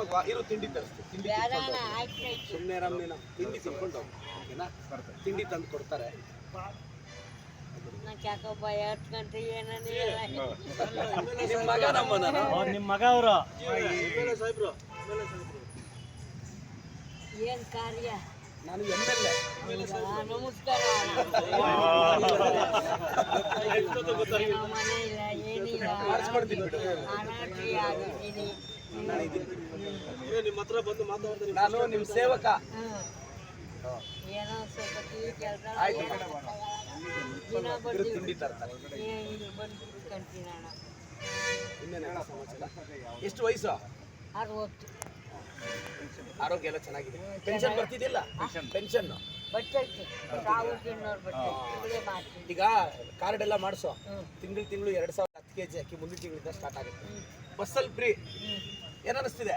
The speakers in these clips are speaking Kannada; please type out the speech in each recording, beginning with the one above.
ಮಗವ ಇರೋ ತಿಂಡಿ ತಿಂಡಿ ಸುಮ್ಮನೆ ರಮ್ನಿನ ತಿಂಡಿ ತಿನ್ಕೊಂಡು ಹೋಗು ಓಕೆನಾ? ತಿಂಡಿ ತಂದು ಕೊಡ್ತಾರೆ. ನಿಮ್ಮ ಮಗ. ನಮ್ಮ ನಿಮ್ಮ ಮಗ ಅವರು. ಏನ್ ಕಾರ್ಯ? ನಾನು ಎಂ ಎಲ್ ಎ. ಆ, ನಮಸ್ಕಾರ ಮಾಡಿಸ್ಕೊಡ್ತೀನಿ ಬಿಡು. ನಾನು ನಿಮ್ ನಿಮ್ಮ ಹತ್ರ ಬಂದು ಮಾತಾಡ್ತೀನಿ ನಾನು ನಿಮ್ಮ ಸೇವಕ ಆಯ್ತು. ತಿಂಡಿ ತರ್ತಾರೆ. ಎಷ್ಟು ವಯಸ್ಸು? ಅರವತ್ತು. ಆರೋಗ್ಯ ಎಲ್ಲ ಚೆನ್ನಾಗಿದೆ. ಪೆನ್ಷನ್ ಬರ್ತಿದ್ದಿಲ್ಲ? ಪೆನ್ಷನ್ ಈಗ ಕಾರ್ಡ್ ಎಲ್ಲ ಮಾಡಿಸೋ. ತಿಂಗಳು ತಿಂಗಳು ಎರಡು ಸಾವಿರ ಕೆ ಜಿ ಅಕ್ಕಿ ಮುಂದಿನ ತಿಂಗಳಿಂದ ಸ್ಟಾರ್ಟ್ ಆಗುತ್ತೆ. ಬಸ್ಸಲ್ಲಿ ಫ್ರೀ ಏನಿಸ್ತಿದೆ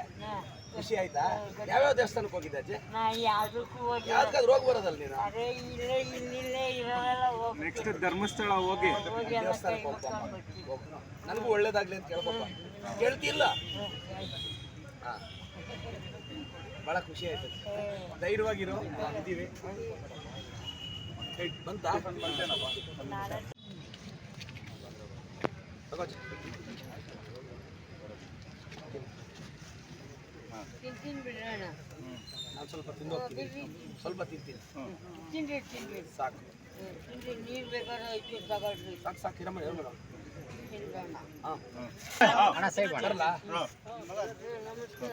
ಖುಷಿ ಆಯ್ತಾ? ಯಾವ್ಯಾವ ದೇವಸ್ಥಾನಕ್ಕೆ ಹೋಗಿದ್ದೆ ಅಜ್ಜಿ? ಯಾವ್ದಾದ್ರು ಹೋಗಿ ಬರೋದಲ್ಲ ನೀನು? ನೆಕ್ಸ್ಟ್ ಧರ್ಮಸ್ಥಳ ಹೋಗಿ. ದೇವಸ್ಥಾನಕ್ಕೆ ಮುಗ್ಕೊಂಡು ಹೋಗ್ಬಮ್ಮ ಬರ್ತೀವಿ ಹೋಗು. ನನಗೂ ಒಳ್ಳೇದಾಗ್ಲಿ ಅಂತ ಕೇಳ್ಕೊಪ್ಪ ಕೇಳ್ತಿಲ್ಲ. ಹಾ. ಭಾಳ ಖುಷಿ ಆಯ್ತು ಧೈರ್ಯವಾಗಿರೋ. ಇದ್ದೀವಿ ಬಂತ ಬಂತಾ ತಿಂತೀನಿ ಬಿಡೋಣ ನಾನು ಸ್ವಲ್ಪ ತಿಂದು ಹೋಗ್ತೀನಿ. ಸ್ವಲ್ಪ ತಿಂತೀನಿ. ತಿಂಡಿ ತಿಂಡಿ. ಸಾಕು. ತಿಂಡಿ ನೀರು ಬೇಕಾದ್ರೆ ಐದು ತಗೊಳ್ರಿ. ಸಾಕು ಸಾಕು ಇರಮ್ಮ ಹೇಳು ಮೇಡಮ್ ತಿನ್ಬೇಡ ಹಾಂ. ಅಣ್ಣ ಸೈಡ್ ಬರಲ್ಲ ಹ್ಮ್, ನಮಸ್ಕಾರ.